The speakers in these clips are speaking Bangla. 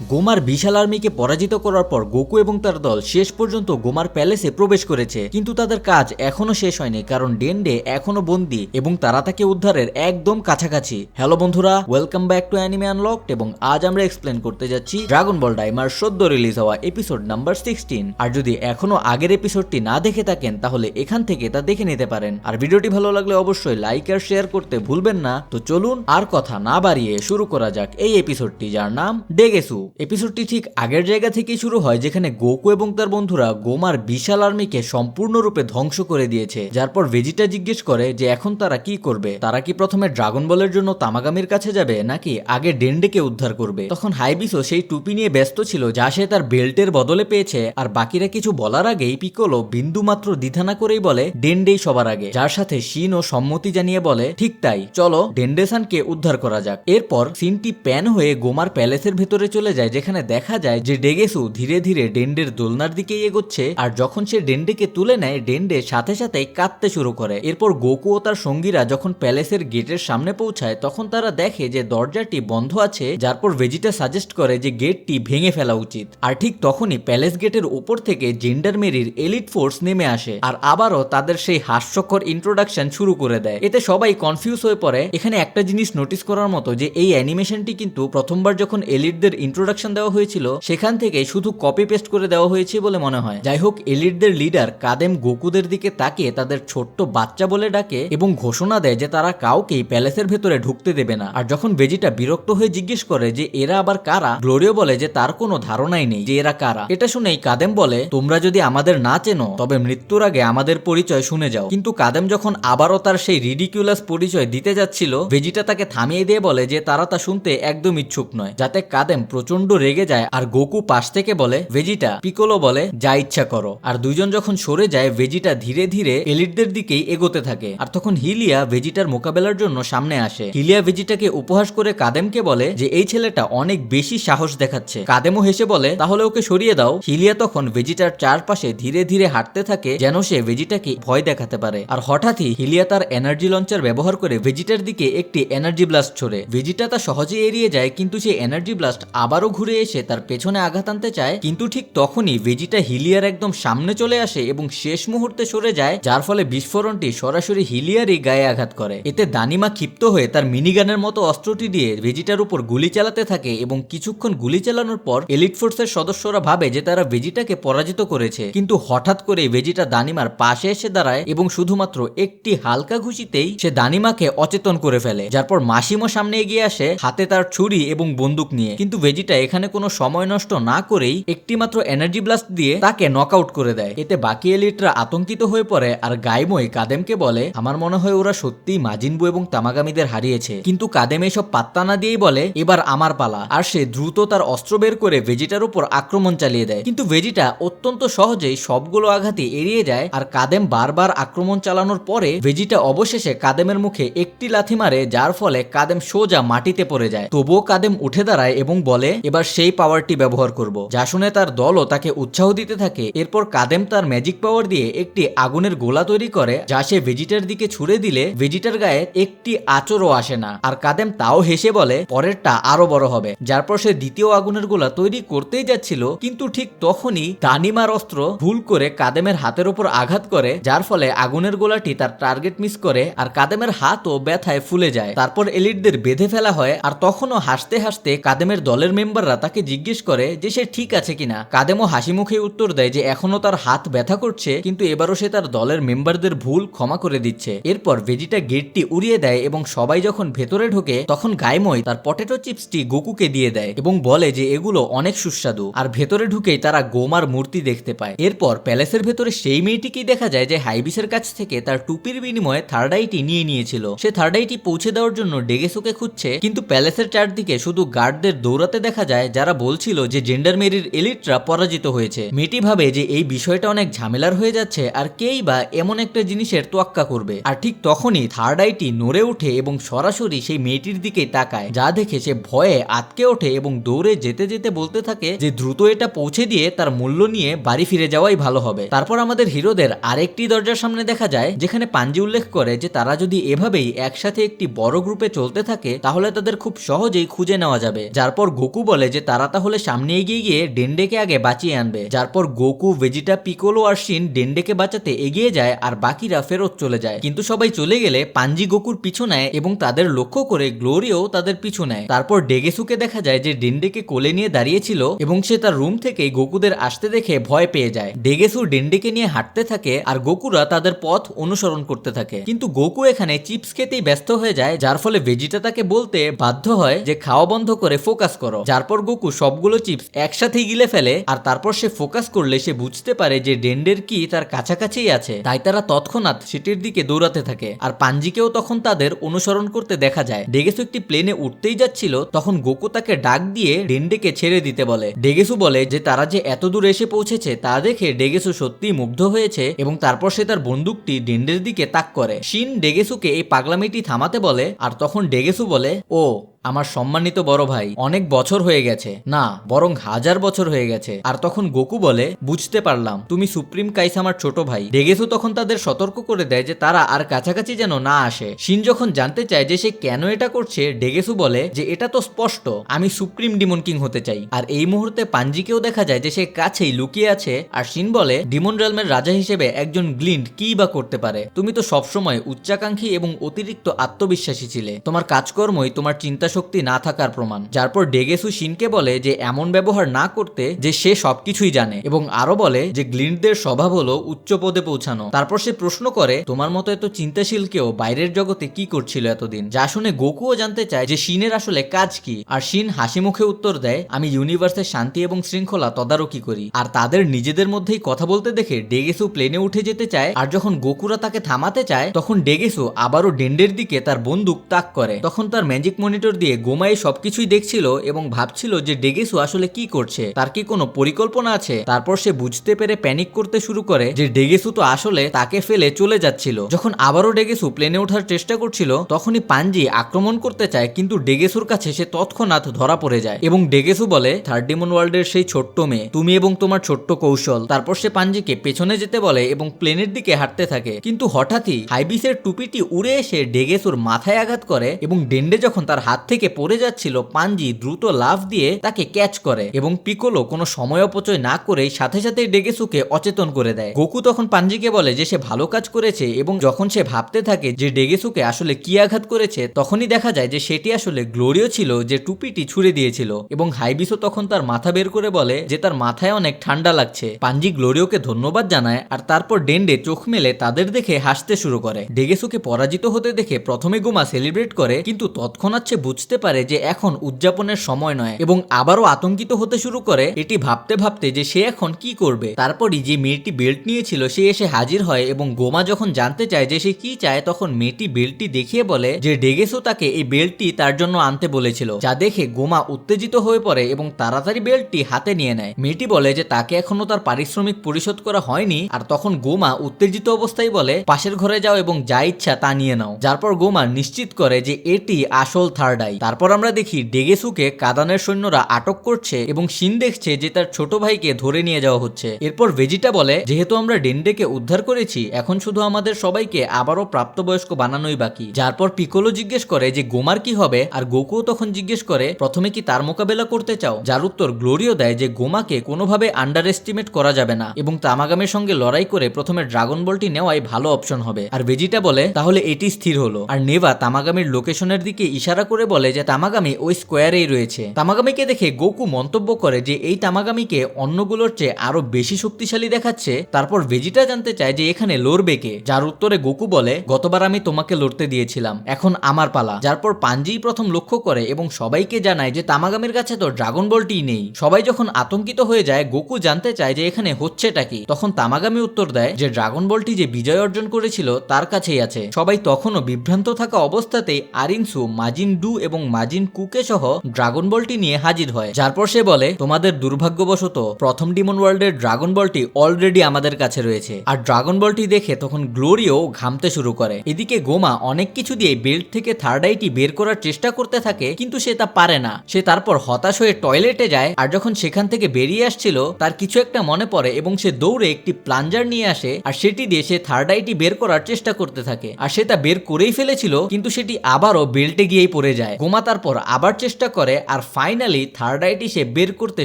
গোমার বিশাল আর্মিকে পরাজিত করার পর গোকু এবং তার দল শেষ পর্যন্ত গোমার প্যালেসে প্রবেশ করেছে। কিন্তু তাদের কাজ এখনও শেষ হয়নি, কারণ ডেন্ডে এখনও বন্দি এবং তারা তাকে উদ্ধারের একদম কাছাকাছি। হ্যালো বন্ধুরা welcome back to anime unlocked এবং আজ আমরা এক্সপ্লেন করতে যাচ্ছি ড্রাগন বল ডাইমার সদ্য রিলিজ হওয়া এপিসোড নাম্বার সিক্সটিন আর যদি এখনও আগের এপিসোডটি না দেখে থাকেন, তাহলে এখান থেকে তা দেখে নিতে পারেন। আর ভিডিওটি ভালো লাগলে অবশ্যই লাইক আর শেয়ার করতে ভুলবেন না। তো চলুন আর কথা না বাড়িয়ে শুরু করা যাক এই এপিসোডটি যার নাম ডেগেসু এপিসোডটি ঠিক আগের জায়গা থেকেই শুরু হয়, যেখানে গোকু এবং তার বন্ধুরা গোমার বিশাল আর্মিকে সম্পূর্ণরূপে ধ্বংস করে দিয়েছে। যার পর ভেজিটা জিজ্ঞেস করে যে, এখন তারা কি করবে? তারা কি প্রথমে ড্রাগন বলের জন্য তামাগামির কাছে যাবে, নাকি আগে ডেন্ডেকে উদ্ধার করবে? তখন হাইবিসও সেই টুপি নিয়ে ব্যস্ত ছিল, যা সে তার বেল্টের বদলে পেয়েছে, আর বাকিরা কিছু বলার আগেই পিকোলো বিন্দু মাত্র দ্বিধা না করেই বলে, ডেন্ডেই সবার আগে। যার সাথে শিন ও সম্মতি জানিয়ে বলে, ঠিক তাই, চলো ডেন্ডেসানকে উদ্ধার করা যাক। এরপর সিনটি প্যান হয়ে গোমার প্যালেসের ভেতরে চলে যায়, যেখানে দেখা যায় যে ডেগেসু ধীরে ধীরে ডেন্ডের দোলনার দিকেই এগোচ্ছে আর যখন সে ডেন্ডেকে তুলে নেয়, ডেন্ডে সাথে সাথে কাঁদতে শুরু করে। এরপর গোকু ও তার সঙ্গীরা যখন প্যালেসের গেটের সামনে পৌঁছায়, তখন তারা দেখে যে দরজাটি বন্ধ আছে, যার পর ভেজিটা সাজেস্ট করে যে গেটটি ভেঙে ফেলা উচিত। আর ঠিক তখনই প্যালেস গেটের উপর থেকে জেন্ডার মেরির এলিট ফোর্স নেমে আসে আর আবারও তাদের সেই হাস্যকর ইন্ট্রোডাকশন শুরু করে দেয়। এতে সবাই কনফিউজ হয়ে পড়ে। এখানে একটা জিনিস নোটিস করার মতো যে এই অ্যানিমেশনটি কিন্তু প্রথমবার যখন এলিটদের ইন্ট্রোডাকশন দেওয়া হয়েছিল, সেখান থেকে শুধু কপি পেস্ট করে দেওয়া হয়েছে বলে মনে হয়। যাই হোক এলিটদের লিডার কাদেম গোকুদের দিকে তাকিয়ে তাদের ছোট্ট বাচ্চা বলে ডাকে এবং ঘোষণা দেয় যে তারা কাউকেই প্যালেসের ভেতরে ঢুকতে দেবে না। আর যখন বেজিটা বিরক্ত হয়ে জিজ্ঞেস করে যে এরা আবার কারা, গ্লোরিও বলে যে তার কোনো ধারণাই নেই যে এরা কারা। এটা শুনেই কাদেম বলে, তোমরা যদি আমাদের না চেনো, তবে মৃত্যুর আগে আমাদের পরিচয় শুনে যাও। কিন্তু কাদেম যখন আবারও তার সেই রিডিকিউলাস পরিচয় দিতে যাচ্ছিল ভেজিটা তাকে থামিয়ে দিয়ে বলে যে তারা তা শুনতে একদম ইচ্ছুক নয়, যাতে কাদেম প্রচণ্ড রেগে যায় আর গোকু পাশ থেকে বলে, ভেজিটা, পিকোলো বলে, যা ইচ্ছা করো। আর দুইজন যখন সরে যায়, ভেজিটা ধীরে ধীরে এলিটদের দিকেই এগোতে থাকে। আর তখন হিলিয়া ভেজিটার মোকাবেলার জন্য সামনে আসে। হিলিয়া ভেজিটাকে উপহাস করে কাদেমকে বলে যে, এই ছেলেটা অনেক বেশি সাহস দেখাচ্ছে। কাদেমও হেসে বলে, তাহলে ওকে সরিয়ে দাও। হিলিয়া তখন ভেজিটার চারপাশে ধীরে ধীরে হাঁটতে থাকে যেন সে ভেজিটাকে ভয় দেখাতে পারে। আর হঠাৎই হিলিয়া তার এনার্জি লঞ্চার ব্যবহার করে ভেজিটার দিকে একটি এনার্জি ব্লাস্ট ছোড়ে। ভেজিটা তা সহজে এড়িয়ে যায়, কিন্তু সেই এনার্জি ব্লাস্ট আবারও ঘুরে এসে তার পেছনে আঘাত আনতে চায়, কিন্তু ঠিক তখনই ভেজিটা হিলিয়ার একদম সামনে চলে আসে এবং শেষ মুহূর্তে সরে যায়, যার ফলে বিস্ফোরণটি সরাসরি হিলিয়ারই গায়ে আঘাত করে। এতে দানিমা ক্ষিপ্ত হয়ে তার মিনিগানের মতো অস্ত্রটি দিয়ে ভেজিটার উপর গুলি চালাতে থাকে এবং কিছুক্ষণ গুলি চালানোর পর এলিট ফোর্সের সদস্যরা ভাবে যে তারা ভেজিটাকে পরাজিত করেছে। কিন্তু হঠাৎ করে ভেজিটা দানিমার পাশে এসে দাঁড়ায় এবং শুধুমাত্র একটি হালকা ঘুষিতেই সে দানিমাকে অচেতন করে ফেলে, যার পর মাসিমো সামনে এগিয়ে আসে হাতে তার ছুরি এবং বন্দুক নিয়ে। কিন্তু ভেজিটা এখানে কোনো সময় নষ্ট না করেই একটি মাত্র এনার্জি ব্লাস্ট দিয়ে তাকে নকআউট করে দেয়। এতে বাকি এলিটরা আতঙ্কিত হয়ে পড়ে আর গাইমই কাদেমকে বলে, আমার মনে হয় ওরা সত্যিই মাজিনবু এবং তামাগামীদের হারিয়েছে। কিন্তু কাদেম এসব পাত্তা না দিয়েই বলে, এবার আমার পালা। আর সে দ্রুত তার অস্ত্র বের করে ভেজিটার উপর আক্রমণ চালিয়ে দেয়। কিন্তু ভেজিটা অত্যন্ত সহজেই সবগুলো আঘাতে এড়িয়ে যায় আর কাদেম বারবার আক্রমণ চালানোর পরে ভেজিটা অবশেষে কাদেমের মুখে একটি লাথি মারে, যার ফলে কাদেম সোজা মাটিতে পড়ে যায়। তবুও কাদেম উঠে দাঁড়ায় এবং বলে এবার সেই পাওয়ারটি ব্যবহার করব। যা শুনে তার দলও তাকে উৎসাহ দিতে থাকে। এরপর কাদেম তার ম্যাজিক পাওয়ার দিয়ে একটি আগুনের গোলা তৈরি করে, যা সে ভেজিটার দিকে ছুড়ে দিলে ভেজিটার গায়ে একটি আচরও আসে না। আর কাদেম তাও হেসে বলে, পরেরটা আরও বড় হবে। যার পর সে দ্বিতীয় আগুনের গোলা তৈরি করতেই যাচ্ছিল, কিন্তু ঠিক তখনই দানিমার অস্ত্র ভুল করে কাদেমের হাতের উপর আঘাত করে, যার ফলে আগুনের গোলাটি তার টার্গেট মিস করে আর কাদেমের হাতও ব্যথায় ফুলে যায়। তারপর এলিটদের বেঁধে ফেলা হয় আর তখনও হাসতে হাসতে কাদেমের দলের মেম্বাররা তাকে জিজ্ঞেস করে যে সে ঠিক আছে কিনা। কাদেমও হাসি মুখে উত্তর দেয় যে এখনও তার হাত ব্যথা করছে, কিন্তু এবারও সে তার দলের মেম্বারদের ভুল ক্ষমা করে দিচ্ছে। এরপর ভেজিটা গেটটি উড়িয়ে দেয় এবং সবাই যখন ভেতরে ঢোকে, তখন গাইমই তার পটেটো চিপসটি গোকুকে দিয়ে দেয় এবং বলে যে এগুলো অনেক সুস্বাদু। আর ভেতরে ঢুকেই তারা গোমার মূর্তি দেখতে পায়। এরপর প্যালেসের ভেতরে সেই মেয়েটিকেই দেখা যায় যে হাইবিসের কাছ থেকে তার টুপির বিনিময়ে থার্ড আইটি নিয়ে নিয়েছিল। সে থার্ড আইটি পৌঁছে দেওয়ার জন্য ডেগেসোকে খুঁজছে, কিন্তু প্যালেসের চারদিকে শুধু গার্ডদের দৌড়াতে দেখা যায় যারা বলছিল যে জেন্ডার মেরির এলিটরা পরাজিত হয়েছে। মেয়েটি ভাবে যে এই বিষয়টা অনেক ঝামেলার হয়ে যাচ্ছে আর কেই বা এমন একটা জিনিসের তোয়াক্কা করবে। আর ঠিক তখনই থার্ড আইটি নড়ে ওঠে এবং সরাসরি সেই মেয়েটির দিকে তাকায়, যা দেখে সে ভয়ে আটকে ওঠে এবং দৌড়ে যেতে যেতে বলতে থাকে যে দ্রুত এটা পৌঁছে দিয়ে তার মূল্য নিয়ে বাড়ি ফিরে যাওয়াই ভালো হবে। তারপর আমাদের হিরোদের আরেকটি দরজার সামনে দেখা যায়, যেখানে পাঞ্জি উল্লেখ করে যে তারা যদি এভাবেই একসাথে একটি বড় গ্রুপে চলতে থাকে, তাহলে তাদের খুব সহজেই খুঁজে নেওয়া যাবে। যার পর গোকু বলে যে তারা তাহলে সামনে এগিয়ে গিয়ে ডেন্ডেকে আগে বাঁচিয়ে আনবে। যারপর গোকু, ভেজিটা, পিকোলো আর শিন ডেন্ডেকে বাঁচাতে এগিয়ে যায় আর বাকিরা ফেরত চলে যায়। কিন্তু সবাই চলে গেলে পাঞ্জি গোকুর পিছু নেয় এবং তাদের লক্ষ্য করে গ্লোরিও তাদের পিছু নেয়। তারপর ডেগেসুকে দেখা যায় যে ডেন্ডেকে কোলে নিয়ে দাঁড়িয়েছিল এবং সে তার রুম থেকে গোকুদের আসতে দেখে ভয় পেয়ে যায়। ডেগেসু ডেন্ডেকে নিয়ে হাঁটতে থাকে আর গোকুরা তাদের পথ অনুসরণ করতে থাকে। কিন্তু গোকু এখানে চিপস খেতেই ব্যস্ত হয়ে যায়, যার ফলে ভেজিটা তাকে বলতে বাধ্য হয় যে খাওয়া বন্ধ করে ফোকাস করো। যার পর গোকু সবগুলো চিপস একসাথে গিলে ফেলে, আর তারপর সে ফোকাস করলে সে বুঝতে পারে যে ডেন্ডের কি তার কাছাকাছিই আছে। তাই তারা তৎক্ষণাৎ সেটির দিকে দৌড়াতে থাকে, আর পাঞ্জিকেও তখন তাদের অনুসরণ করতে দেখা যায়। ডেগেসু একটি প্লেনে উঠতেই যাচ্ছিল, তখন গোকু তাকে ডাক দিয়ে ডেন্ডেকে ছেড়ে দিতে বলে। ডেগেসু বলে যে তারা যে এত দূর এসে পৌঁছেছে, তা দেখে ডেগেসু সত্যিই মুগ্ধ হয়েছে, এবং তারপর সে তার বন্দুকটি ডেন্ডের দিকে তাক করে। শিন ডেগেসুকে এই পাগলামিটি থামাতে বলে, আর তখন ডেগেসু বলে, ও আমার সম্মানিত বড় ভাই, অনেক বছর হয়ে গেছে। না, বরং হাজার বছর হয়ে গেছে। আর তখন গোকু বলে, বুঝতে পারলাম, তুমি সুপ্রিম কাইস আমার ছোট ভাই। ডেগেসু তখন তাদের সতর্ক করে দেয় যে তারা আর কাছাকাছি যেন না আসে। শিন যখন জানতে চায় যে সে কেন এটা করছে, ডেগেসু বলে, যে এটা তো স্পষ্ট, আমি সুপ্রিম ডিমন কিং হতে চাই। আর এই মুহূর্তে পাঞ্জিকেও দেখা যায় যে সে কাছেই লুকিয়ে আছে। আর শিন বলে, ডিমন রেলমের রাজা হিসেবে একজন গ্লিন্ড কি বা করতে পারে? তুমি তো সবসময় উচ্চাকাঙ্ক্ষী এবং অতিরিক্ত আত্মবিশ্বাসী ছিলে। তোমার কাজকর্মই, তোমার চিন্তা শক্তি না থাকার প্রমাণ। যারপর ডেগেসু শিনকে বলে যে এমন ব্যবহার না করতে যে সে সবকিছুই জানে এবং আরও বলে যে গ্লিন্ডদের স্বভাব হলো উচ্চ পদে পৌঁছানো। তারপর সে প্রশ্ন করে, তোমার মতো এত চিন্তাশীল কেউ বাইরের জগতে কি করছিল এতদিন? যা শুনে গোকুও জানতে চায় যে শিনের আসলে কাজ কি। আর শিন হাসি মুখে উত্তর দেয়, আমি ইউনিভার্সের শান্তি এবং শৃঙ্খলা তদারকি করি। আর তাদের নিজেদের মধ্যেই কথা বলতে দেখে ডেগেসু প্লেনে উঠে যেতে চায়, আর যখন গোকুরা তাকে থামাতে চায়, তখন ডেগেসু আবারও ডেন্ডের দিকে তার বন্দুক তাক করে। তখন তার ম্যাজিক মনিটর দিয়ে গোমাই সবকিছুই দেখছিল এবং ভাবছিল যে ডেগেসু আসলে কি করছে। তার কি কোনো পরিকল্পনা আছে? তারপর সে বুঝতে পেরে প্যানিক করতে শুরু করে যে ডেগেসু তো আসলে তাকে ফেলে চলে যাচ্ছিল। যখন আবারও ডেগেসু প্লেনে ওঠার চেষ্টা করছিল, তখনই পাঞ্জি আক্রমণ করতে চায়, কিন্তু ডেগেসুর কাছে সে তৎক্ষণাৎ ধরা পড়ে যায় এবং ডেগেসু বলে থার্ড ডিমন ওয়ার্ল্ডের সেই ছোট্ট মেয়ে, তুমি এবং তোমার ছোট্ট কৌশল। তারপর সে পাঞ্জিকে পেছনে যেতে বলে এবং প্লেনের দিকে হাঁটতে থাকে। কিন্তু হঠাৎই হাইবিসের টুপিটি উড়ে এসে ডেগেসুর মাথায় আঘাত করে এবং ডেন্ডে যখন তার হাত থেকে পড়ে যাচ্ছিল পাঞ্জি দ্রুত লাফ দিয়ে তাকে ক্যাচ করে এবং পিকোলো কোনো সময় অপচয় না করেই সাথে সাথে ডেগেসুকে অচেতন করে দেয়। গোকু তখন পাঞ্জিকে বলে যে সে ভালো কাজ করেছে এবং যখন সে ভাবতে থাকে যে ডেগেসুকে আসলে কি আঘাত করেছে, তখনই দেখা যায় যে সেটি আসলে গ্লোরিও ছিল যে টুপিটি ছুড়ে দিয়েছিল এবং হাইবিসও তখন তার মাথা বের করে বলে যে তার মাথায় অনেক ঠান্ডা লাগছে। পাঞ্জি গ্লোরিওকে ধন্যবাদ জানায় আর তারপর ডেন্ডে চোখ মেলে তাদের দেখে হাসতে শুরু করে। ডেগেসুকে পরাজিত হতে দেখে প্রথমে গোমা সেলিব্রেট করে, কিন্তু তৎক্ষণাৎ সে বুঝতে পারে যে এখন উদযাপনের সময় নয় এবং আবারও আতঙ্কিত হতে শুরু করে। এটি ভাবতে ভাবতে যে সে এখন কি করবে। তারপরই যে মেয়েটি বেল্ট নিয়েছিল, সে এসে হাজির হয় এবং গোমা যখন জানতে চায় যে সে কি চায়, তখন মেয়েটি বেল্টটি দেখিয়ে বলে যে ডেগেসু তাকে এই বেল্টটি তার জন্য আনতে বলেছিল, যা দেখে গোমা উত্তেজিত হয়ে পড়ে এবং তাড়াতাড়ি বেল্টটি হাতে নিয়ে নেয়। মেয়েটি বলে যে তাকে এখনও তার পারিশ্রমিক পরিশোধ করা হয়নি আর তখন গোমা উত্তেজিত অবস্থায় বলে, পাশের ঘরে যাও এবং যা ইচ্ছা তা নিয়ে নাও। যারপর গোমা নিশ্চিত করে যে এটি আসল থার্ড আই। তারপর আমরা দেখি, ডেগেসুকে কাদানের সৈন্যরা আটক করছে এবং শিন দেখছে যে তার ছোট ভাইকে ধরে নিয়ে যাওয়া হচ্ছে। এরপর ভেজিটা বলে, যেহেতু আমরা ডেন্ডেকে উদ্ধার করেছি, এখন শুধু আমাদের সবাইকে আবারও প্রাপ্তবয়স্ক বানানোই বাকি। যারপর পিকোলো জিজ্ঞেস করে যে, গোমার কি হবে? আর গোকুও তখন জিজ্ঞেস করে, প্রথমে কি তার মোকাবেলা করতে চাও? যার উত্তর গ্লোরিও দেয় যে, গোমাকে কোনোভাবে আন্ডার এস্টিমেট করা যাবে না এবং তামাগামের সঙ্গে লড়াই করে প্রথমে ড্রাগন বলটি নেওয়াই ভালো অপশন হবে। আর ভেজিটা বলে, তাহলে এটি স্থির হলো। আর নেভা তামাগামির লোকেশনের দিকে ইশারা করে বলে যে তামাগামি ওই স্কোয়ারেই রয়েছে। তামাগামিকে দেখে গোকু মন্তব্য করে যে, এই তামাগামিকে অন্যগুলোর চেয়ে আরও বেশি শক্তিশালী দেখাচ্ছে। তারপর ভেজিটা জানতে চায় যে, এখানে লড়বে কে? যার উত্তরে গোকু বলে, গতবার আমি তোমাকে লড়তে দিয়েছিলাম। এখন আমার পালা। যার পর পাঞ্জিই প্রথম লক্ষ্য করে এবং সবাইকে জানায় যে, তামাগামির কাছে তো ড্রাগন বলটি নেই। সবাই যখন আতঙ্কিত হয়ে যায়, গোকু জানতে চায় যে, এখানে হচ্ছেটা কি? তখন তামাগামি উত্তর দেয় যে ড্রাগন বলটি যে বিজয় অর্জন করেছিল, তার কাছেই আছে। সবাই তখনও বিভ্রান্ত থাকা অবস্থাতেই আরিনসু মাজিন ডু এবং মাজিন কুকে সহ ড্রাগন বলটি নিয়ে হাজির হয় যারপর সে বলে, তোমাদের দুর্ভাগ্যবশত প্রথম ডিমন ওয়ার্ল্ডের ড্রাগন বলটি অলরেডি আমাদের কাছে রয়েছে, আর ড্রাগন বলটি দেখে তখন গ্লোরিও ঘামতে শুরু করে। এদিকে গোমা অনেক কিছু দিয়ে বেল্ট থেকে থার্ড আইটি বের করার চেষ্টা করতে থাকে, কিন্তু সে তা পারে না। সে তারপর হতাশ হয়ে টয়লেটে যায়, আর যখন সেখান থেকে বেরিয়ে আসছিল, তার কিছু একটা মনে পড়ে এবং সে দৌড়ে একটি প্লাঞ্জার নিয়ে আসে, আর সেটি দিয়ে সে থার্ড আইটি বের করার চেষ্টা করতে থাকে। আর সে তা বের করেই ফেলেছিল, কিন্তু সেটি আবারও বেল্টে গিয়েই পড়ে যায়। যায় গোমা তারপর আবার চেষ্টা করে আর ফাইনালি থার্ড আইটি সে বের করতে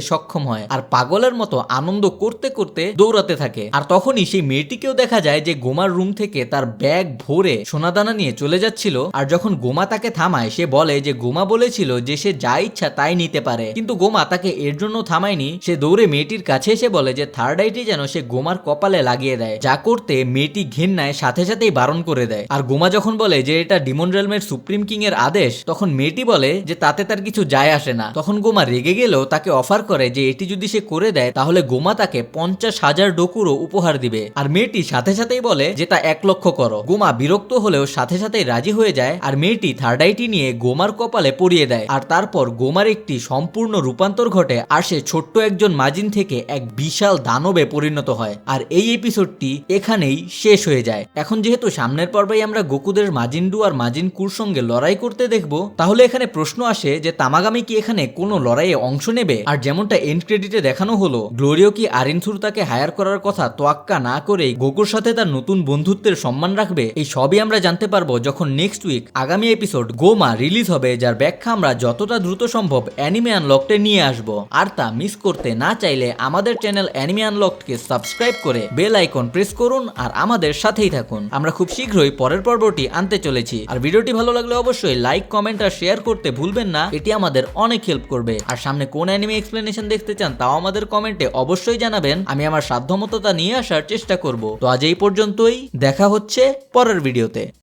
সক্ষম হয় আর পাগলের মতো আনন্দ করতে করতে দৌড়াতে থাকে। আর তখনই সেই মেয়েটিকেও দেখা যায় যে গোমার রুম থেকে তার ব্যাগ ভরে সোনাদানা নিয়ে চলে যাচ্ছিল আর যখন গোমা তাকে থামায়, সে বলে যে গোমা বলেছিল যে সে যা ইচ্ছা তাই নিতে পারে। কিন্তু গোমা তাকে এর জন্য থামায়নি। সে দৌড়ে মেয়েটির কাছে এসে বলে যে থার্ড আইটি যেন সে গোমার কপালে লাগিয়ে দেয়। যা করতে মেয়েটি ঘেন্নায় সাথে সাথেই বারণ করে দেয়। আর গোমা যখন বলে যে এটা ডিমন রেলমের সুপ্রিম কিং এর আদেশ, তখন মেয়েটি বলে যে তাতে তার কিছু যায় আসে না। তখন গোমা রেগে গেলেও তাকে অফার করে যে এটি যদি সে করে দেয়, তাহলে গোমা তাকে পঞ্চাশ হাজার ডকুরও উপহার দিবে। আর মেয়েটি সাথে সাথেই বলে যে তা এক লক্ষ করো। গোমা বিরক্ত হলেও সাথে সাথেই রাজি হয়ে যায় আর মেয়েটি থার্ড আইটি নিয়ে গোমার কপালে পরিয়ে দেয়। আর তারপর গোমার একটি সম্পূর্ণ রূপান্তর ঘটে আর সে ছোট্ট একজন মাজিন থেকে এক বিশাল দানবে পরিণত হয়। আর এই এপিসোডটি এখানেই শেষ হয়ে যায়। এখন যেহেতু সামনের পর্বেই আমরা গোকুদের মাজিন্ডু আর মাজিন কুর সঙ্গে লড়াই করতে দেখব, তাহলে এখানে প্রশ্ন আসে যে তামাগামি কি এখানে কোনো লড়াইয়ে অংশ নেবে? আর যেমনটা এন্ড ক্রেডিটে দেখানো হলো, গ্লোরিও কি আরিনথুর তাকে হায়ার করার কথা তোয়াক্কা না করেই গোকুর সাথে তার নতুন বন্ধুত্বের সম্মান রাখবে? এই সবই আমরা জানতে পারব যখন নেক্সট উইক আগামী এপিসোড গোমা রিলিজ হবে, যার ব্যাখ্যা আমরা যতটা দ্রুত সম্ভব অ্যানিমে আনলকটে নিয়ে আসব। আর তা মিস করতে না চাইলে আমাদের চ্যানেল অ্যানিমে আনলকডকে সাবস্ক্রাইব করে বেল আইকন প্রেস করুন আর আমাদের সাথেই থাকুন। আমরা খুব শীঘ্রই পরের পর্বটি আনতে চলেছি। আর ভিডিওটি ভালো লাগলে অবশ্যই লাইক কমেন্ট আর শেয়ার করতে ভুলবেন না, এটি আমাদের অনেক হেল্প করবে। আর সামনে কোন অ্যানিমে এক্সপ্লেনেশন দেখতে চান, তাও আমাদের কমেন্টে অবশ্যই জানাবেন। আমি আমার সাধ্যমতো তা নিয়ে আসার চেষ্টা করব। তো আজ এই পর্যন্তই, দেখা হচ্ছে পরের ভিডিওতে